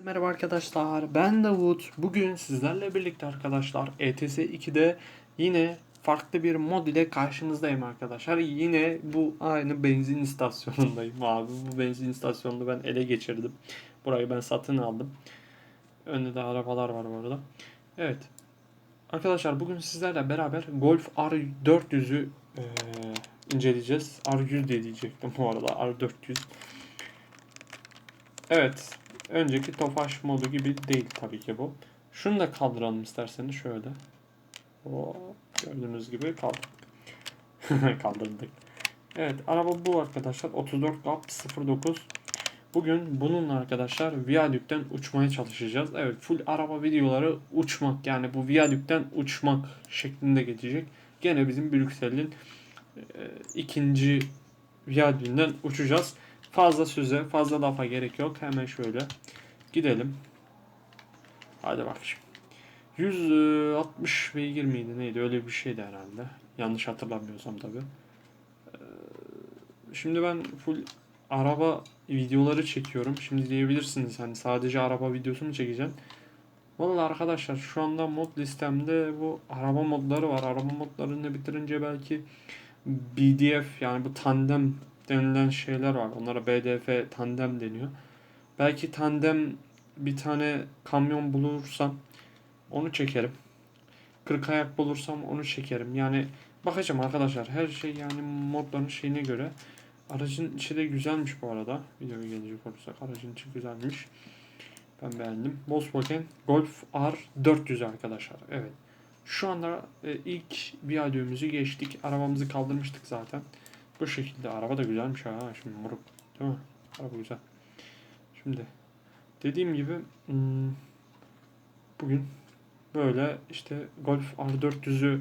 Merhaba arkadaşlar ben Davut. Bugün sizlerle birlikte arkadaşlar ETS 2'de yine farklı bir mod ile karşınızdayım arkadaşlar. Yine bu aynı benzin istasyonundayım abi. Bu benzin istasyonunu ben ele geçirdim. Burayı ben satın aldım. Önde de arabalar var bu arada. Evet. Arkadaşlar bugün sizlerle beraber Golf R400'ü eee, inceleyeceğiz. R100 diye diyecektim bu arada. R400. Evet. Önceki Tofaş modu gibi değil tabii ki bu. Şunu da kaldıralım isterseniz şöyle. O gördüğünüz gibi kaldırdık. kaldırdık. Evet araba bu arkadaşlar. 34 GAP 09. Bugün bununla arkadaşlar Viyadük'ten uçmaya çalışacağız. Evet full araba videoları uçmak yani bu Viyadük'ten uçmak şeklinde geçecek. Gene bizim Brüksel'in e, ikinci Viyadüğünden uçacağız. Fazla söze, fazla lafa gerek yok. Hemen şöyle gidelim. Hadi bak şimdi. 160 beygir miydi neydi öyle bir şeydi herhalde. Yanlış hatırlamıyorsam tabi. Şimdi ben full araba videoları çekiyorum. Şimdi diyebilirsiniz hani sadece araba videosu mu çekeceğim? Vallahi arkadaşlar şu anda mod listemde bu araba modları var. Araba modlarını bitirince belki BDF yani bu tandem denilen şeyler var. Onlara BDF tandem deniyor. Belki tandem bir tane kamyon bulursam onu çekerim. 40 ayak bulursam onu çekerim. Yani bakacağım arkadaşlar. Her şey yani modların şeyine göre. Aracın içi de güzelmiş bu arada. Videoya gelecek olursak aracın içi güzelmiş. Ben beğendim. Volkswagen Golf R400 arkadaşlar. Evet. Şu anda e, ilk viadüğümüzü geçtik. Arabamızı kaldırmıştık zaten. Bu şekilde. Araba da güzelmiş ha. Şimdi moruk. Değil mi? Araba güzel. Şimdi dediğim gibi hmm, bugün böyle işte Golf R400'ü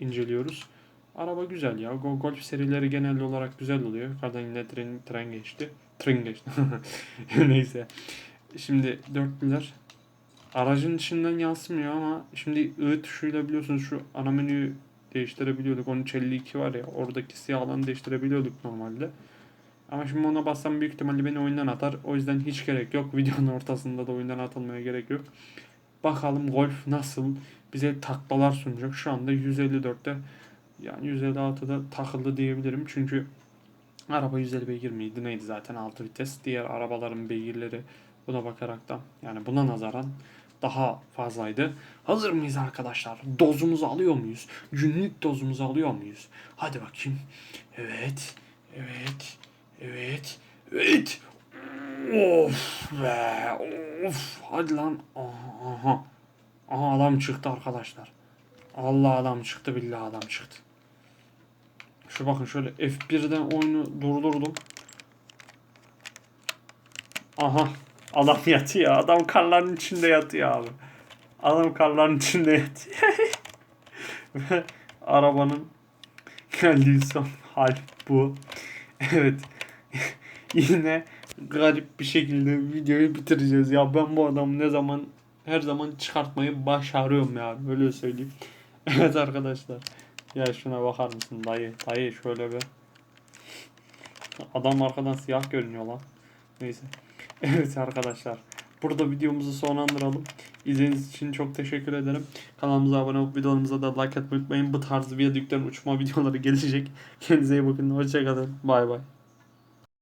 inceliyoruz. Araba güzel ya. Go- Golf serileri genel olarak güzel oluyor. Yukarıdan yine tren, tren geçti. Tren geçti. Neyse. Şimdi dörtlüler aracın içinden yansımıyor ama şimdi I tuşuyla biliyorsunuz şu ana menüyü değiştirebiliyorduk. 1352 var ya oradaki siyah alanı değiştirebiliyorduk normalde. Ama şimdi ona bassam büyük ihtimalle beni oyundan atar. O yüzden hiç gerek yok. Videonun ortasında da oyundan atılmaya gerek yok. Bakalım Golf nasıl bize taklalar sunacak. Şu anda 154'te yani 156'da takıldı diyebilirim. Çünkü araba 150 beygir miydi neydi zaten 6 vites. Diğer arabaların beygirleri buna bakarak da yani buna nazaran daha fazlaydı. Hazır mıyız arkadaşlar? Dozumuzu alıyor muyuz? Günlük dozumuzu alıyor muyuz? Hadi bakayım. Evet. Evet. Evet. Evet. Of be. Of. Hadi lan. Aha. Aha adam çıktı arkadaşlar. Allah adam çıktı billahi adam çıktı. Şu bakın şöyle F1'den oyunu durdurdum. Aha. Adam yatıyor. Adam karların içinde yatıyor abi. Adam karların içinde yatıyor. Ve arabanın geldiği son hal bu. Evet. Yine garip bir şekilde videoyu bitireceğiz. Ya ben bu adamı ne zaman her zaman çıkartmayı başarıyorum ya. Öyle söyleyeyim. Evet arkadaşlar. Ya şuna bakar mısın dayı? Dayı şöyle bir. Adam arkadan siyah görünüyor lan. Neyse. Evet arkadaşlar. Burada videomuzu sonlandıralım. İzlediğiniz için çok teşekkür ederim. Kanalımıza abone olup videolarımıza da like atmayı unutmayın. Bu tarz viyadükten uçma videoları gelecek. Kendinize iyi bakın. Hoşçakalın. Bay bay.